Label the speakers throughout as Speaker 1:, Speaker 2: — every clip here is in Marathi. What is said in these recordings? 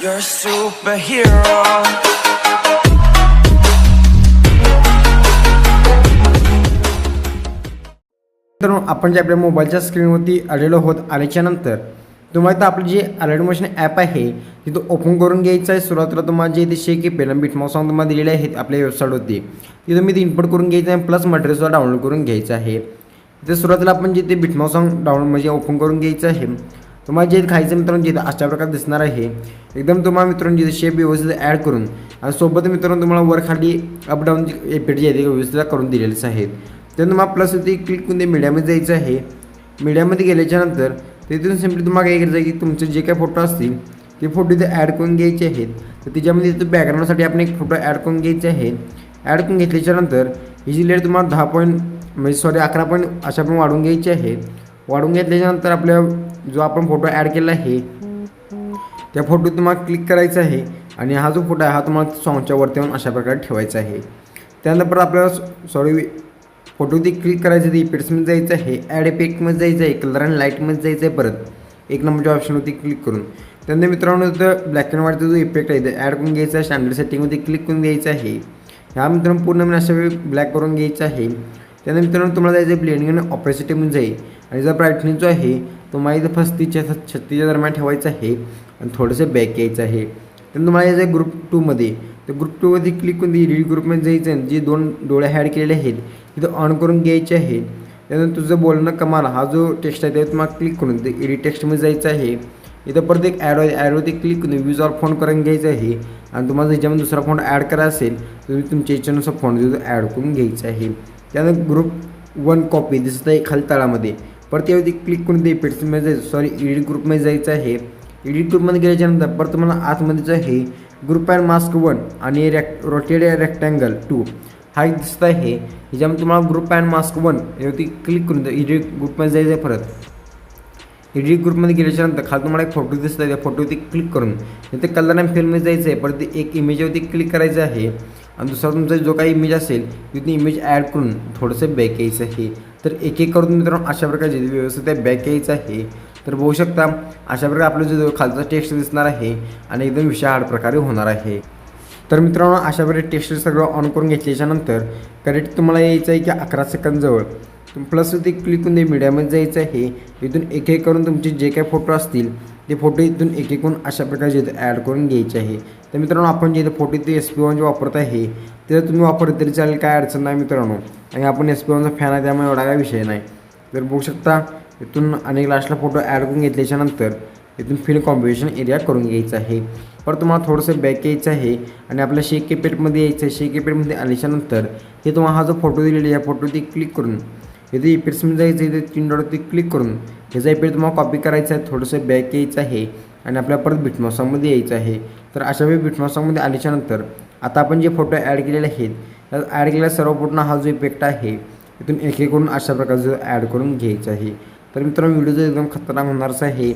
Speaker 1: You're a superhero.
Speaker 2: तर आपण जे आपल्या मोबाईलच्या स्क्रीनवरती आलेलो होत आल्याच्यानंतर तुम्हाला तर आपलं जे अलर्ट मोशन ॲप आहे तिथं ओपन करून घ्यायचं आहे. सुरुवातीला तुम्हाला जे इथे की पेन आणि सॉन्ग तुम्हाला दिलेले आहेत आपल्या वेबसाईटवरती तिथं मी ते इनपुट करून घ्यायचं आहे प्लस मटेरियलसुद्धा डाउनलोड करून घ्यायचं आहे. तर सुरुवातीला आपण जे ते बिटमाऊ सॉन्ग डाउनलोड म्हणजे ओपन करून घ्यायचं आहे तुम्हाला जे खायचं मित्रांनो जिथं अशा प्रकारे दिसणार आहे एकदम तुम्हाला मित्रांनो जिथे शेप व्यवस्थित ॲड करून आणि सोबत मित्रांनो तुम्हाला वर खाली अपडाऊन जी आहे ती व्यवस्थित करून दिलेलीच आहेत. तर तुम्हाला प्लस ते क्लिक करून ते मीडियामध्ये जायचं आहे. मीडियामध्ये गेल्याच्यानंतर तिथून सिम्पली तुम्हाला काय करायचं आहे की तुमचे जे काय फोटो असतील ते फोटो इथे ॲड करून घ्यायचे आहेत. तर त्याच्यामध्ये तिथं बॅकग्राऊंडसाठी आपण एक फोटो ॲड करून घ्यायचे आहे ॲड करून घेतल्याच्यानंतर ही जी लेट तुम्हाला दहा पॉईंट म्हणजे सॉरी अकरा पॉईंट अशा पण वाढून घ्यायची आहे. वाढून घेतल्याच्यानंतर आपल्या जो आपण फोटो ॲड केला आहे त्या फोटो तुम्हाला क्लिक करायचा आहे आणि हा जो फोटो आहे हा तुम्हाला सॉंगच्या वरती येऊन अशा प्रकारे ठेवायचा आहे. त्यानंतर परत आपल्याला सॉरी फोटो ते क्लिक करायचं आहे इफेक्ट्समध्ये जायचं आहे ॲड इफेक्टमध्ये जायचं आहे कलर अँड लाईटमध्ये जायचं आहे परत. एक नंबरच्या ऑप्शनवरती क्लिक करून. त्यानंतर मित्रांनो तर ब्लॅक अँड व्हाईटचा जो इफेक्ट आहे ते ॲड करून घ्यायचा आहे स्टँडर्ड सेटिंगमध्ये क्लिक करून द्यायचं आहे. ह्या मित्रांनो पूर्ण मी अशा वेळी ब्लॅक करून घ्यायचं आहे. त्यानंतर मित्रांनो तुम्हाला जायचं आहे ब्लेंडिंग आणि ऑपरेसिटीमध्ये जाईल. आणि जर ब्राईटनेस जो आहे तो मला इथं छत्तीच्या छत्तीसच्या दरम्यान ठेवायचा आहे आणि थोडंसं बॅक यायचं आहे. त्यानंतर तुम्हाला यायचं आहे ग्रुप टूमध्ये तर ग्रुप टूमध्ये क्लिक करून एडिट ग्रुपमध्ये जायचं आहे. जे दोन डोळे ॲड केलेले आहेत तिथं ऑन करून घ्यायचे आहे त्यानंतर तुझं बोलणं कमाल. हा जो टेक्स्ट आहे त्यावर तुम्हाला क्लिक करून ते एडिट टेक्स्टमध्ये जायचं आहे. इथं परत एक ॲड ॲडवरती क्लिक करून यूज ऑर फोन करून घ्यायचं आहे. आणि तुम्हाला त्याच्यामध्ये दुसरा फोन ॲड करायचा असेल तर तुम्ही तुमच्या इच्छेनुसार फोन ॲड करून घ्यायचा आहे. त्यानंतर ग्रुप वन कॉपी दिसत आहे खाली तळामध्ये. परत यावरती क्लिक करून ते पेट्समध्ये जायचं. सॉरी एडिट ग्रुपमध्ये जायचं आहे. एडिट ग्रुपमध्ये गेल्याच्यानंतर परत तुम्हाला आतमध्येच आहे ग्रुप अँड मास्क वन आणि रॅक्ट रोटेड रेक्टँगल टू हा एक दिसत आहे. ह्याच्यामध्ये तुम्हाला ग्रुप अँड मास्क वन यावरती क्लिक करून एडिट ग्रुपमध्ये जायचं आहे परत. एडिट ग्रुपमध्ये गेल्याच्यानंतर खाली तुम्हाला एक फोटो दिसत आहे. त्या फोटोवरती क्लिक करून. इथे कलर अँड फिल्ममध्ये जायचं आहे. परत एक इमेजवरती क्लिक करायचं आहे. आणि दुसरा तुमचा जो काही इमेज असेल तिथून इमेज ॲड करून थोडंसं बॅक यायचं आहे. तर एक एक करून मित्रांनो अशा प्रकारचे व्यवस्थित बॅक यायचं आहे. तर बघू शकता अशा प्रकारे आपलं जो खालचा टेक्स्ट दिसणार आहे आणि एकदम विशाळ प्रकारे होणार आहे. तर मित्रांनो अशा प्रकारे टेक्स्ट सगळं ऑन करून घेतल्याच्यानंतर करेक्ट तुम्हाला यायचं आहे की अकरा सेकंदजवळ प्लस ते क्लिक करून ते मीडियामध्ये जायचं आहे. इथून एक एक करून तुमचे जे काही फोटो असतील ते फोटो इथून एक एक करून अशा प्रकारे इथं ॲड करून घ्यायचे आहे. तर मित्रांनो आपण जे इथं फोटो इथे एस पी वन जे वापरत आहे ते तुम्ही वापरत तरी चालेल काय अडचण नाही मित्रांनो. आणि आपण एस पी वनचा फॅन आहे त्यामुळे एवढा काय विषय नाही. तर बघू शकता इथून अनेक लास्टला फोटो ॲड करून घेतल्याच्यानंतर इथून फिल कॉम्बिनेशन एरिया करून घ्यायचं आहे. परत तुम्हाला थोडंसं बॅक यायचं आहे आणि आपल्या शेक केपेटमध्ये यायचं आहे. शेक केपेटमध्ये आल्याच्यानंतर हे तुम्हाला हा जो फोटो दिलेला आहे या फोटोवरती क्लिक करून इथे इफेक्ट्समध्ये जायचं इथे तीन डॉटवरती क्लिक करून ह्याचा इफेक्ट तुम्हाला कॉपी करायचा आहे थोडंसं बॅक यायचं आहे आणि आपल्या परत बिटमॉसामध्ये यायचं आहे. तर अशा वेळी बिटमॉसामध्ये आल्याच्यानंतर आता आपण जे फोटो ॲड केलेले आहेत त्यात ॲड केलेला सर्व फोटोना हा जो इफेक्ट आहे इथून एक एक करून अशा प्रकारचं ॲड करून घ्यायचं आहे. तर मित्रांनो व्हिडिओ जर एकदम खतरनाक होणारच आहे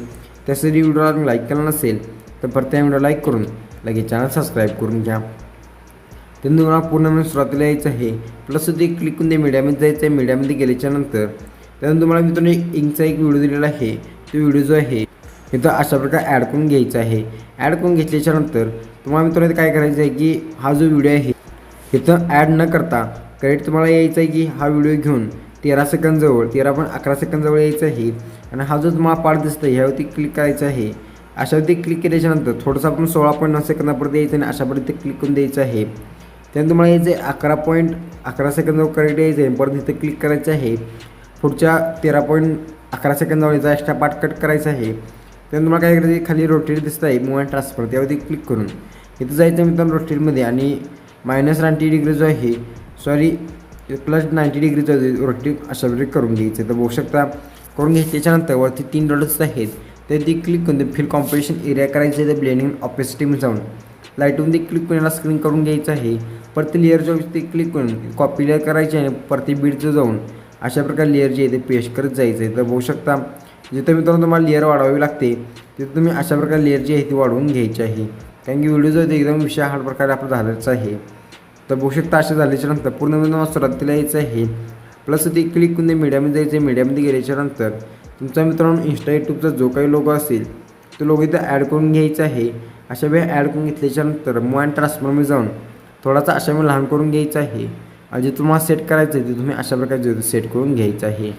Speaker 2: त्यासाठी व्हिडिओला लाईक केला नसेल तर परत व्हिडिओ लाईक करून लगेच चॅनल सबस्क्राईब करून घ्या. त्यांनी तुम्हाला पूर्ण म्हणून सुरुवातीला यायचं आहे. प्लस ते क्लिक करून ते मीडियामध्ये जायचं आहे. मीडियामध्ये गेल्याच्यानंतर त्यानंतर तुम्हाला मित्रांनो एक इंकचा एक व्हिडिओ दिलेला आहे. तो व्हिडिओ जो आहे इथं अशा प्रकारे ॲड करून घ्यायचा आहे. ॲड करून घेतल्याच्यानंतर तुम्हाला मित्रांनो काय करायचं आहे की हा जो व्हिडिओ आहे इथं ॲड न करता करेक्ट तुम्हाला यायचं आहे की हा व्हिडिओ घेऊन तेरा सेकंदजवळ तेरा पण अकरा सेकंदजवळ यायचं आहे. आणि हा जो तुम्हाला पार्ट दिसतो ह्यावरती क्लिक करायचं आहे. अशावरती क्लिक केल्याच्यानंतर थोडंसं आपण सोळा पॉईंट नऊ सेकंदापर्यंत यायचं आणि अशापर्यंत क्लिक करून द्यायचं आहे. त्यानंतर तुम्हाला यायचं आहे अकरा पॉईंट अकरा सेकंदावर करेक्ट यायचं आहे परत इथं क्लिक करायचं आहे पुढच्या तेरा पॉईंट अकरा सेकंदावर यायचा एक्स्ट्रा पार्ट कट करायचा आहे. त्यानंतर तुम्हाला काय करायचं खाली रोटेट दिसत आहे मूव अँड ट्रान्सफर त्यावरती क्लिक करून. इथं जायचं मित्रांनो रोटेटमध्ये आणि मायनस नाईन्टी डिग्री जो आहे सॉरी प्लस नाईंटी आहे रोटेट अशा प्रकारे करून घ्यायचं तर बघू शकता करून घ्यायचं त्याच्यानंतर वरती तीन डॉट्स आहेत. ते ती क्लिक करून फिल कॉम्पिटिशन एरिया करायचं आहे ते ब्लेंडिंग ऑपेसिटीमध्ये जाऊन. लाईटमध्ये क्लिक करून याला स्क्रीन करून घ्यायचं आहे. परत लेअरच्या ते क्लिक करून कॉपी लेअर करायची आहे परत बीडचं जाऊन अशा प्रकारे लेअर जे आहे ते पेस्ट करत जायचं आहे. तर बघू शकता जिथं मित्रांनो तुम्हाला लेअर वाढवावी लागते तिथं तुम्ही अशा प्रकारे लेअर जी आहे ती वाढवून घ्यायची आहे. कारण की व्हिडिओ जो आहे एकदम विषय हार्ड प्रकारे आपला झालेला आहे. तर बघू शकता असे झाल्याच्यानंतर पूर्ण मित्रांनो सुरुवातीला यायचं आहे. प्लस ते क्लिक करून मीडियामध्ये जायचं आहे. मीडियामध्ये गेल्याच्यानंतर तुमचा मित्रांनो इंस्टा यूट्यूबचा जो काही लोगो असेल तो लोगो इथं ॲड करून घ्यायचा आहे. अशा वेळी ॲड करून घेतल्याच्यानंतर मो अँड ट्रान्सफॉर्ममध्ये जाऊन थोडासा अशा मी लहान करून घ्यायचा आहे. आणि जे तुम्हाला सेट करायचं आहे ते तुम्ही अशा प्रकारे सेट करून घ्यायचं आहे.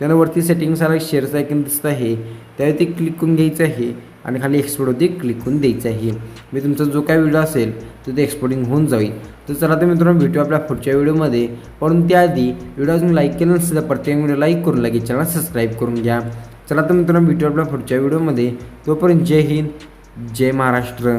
Speaker 2: त्यानं वरती सेटिंग्सला शेअरचं आयकन दिसत आहे. त्यावरती क्लिक करून घ्यायचं आहे. आणि खाली एक्सपोर्टवरती क्लिक करून द्यायचं आहे. मी तुमचा जो काय व्हिडिओ असेल तो ते एक्सपोर्टिंग होऊन जाईल. तर चला तर मित्रांनो भेटू आपल्या पुढच्या व्हिडिओमध्ये परंतु त्याआधी व्हिडिओ अजून लाईक केलं नसेल तर प्रत्येक व्हिडिओ लाईक करून लगेच चॅनल सबस्क्राईब करून घ्या. चला तर मित्रांनो भेटू आपल्या पुढच्या व्हिडिओमध्ये तोपर्यंत जय हिंद जय महाराष्ट्र.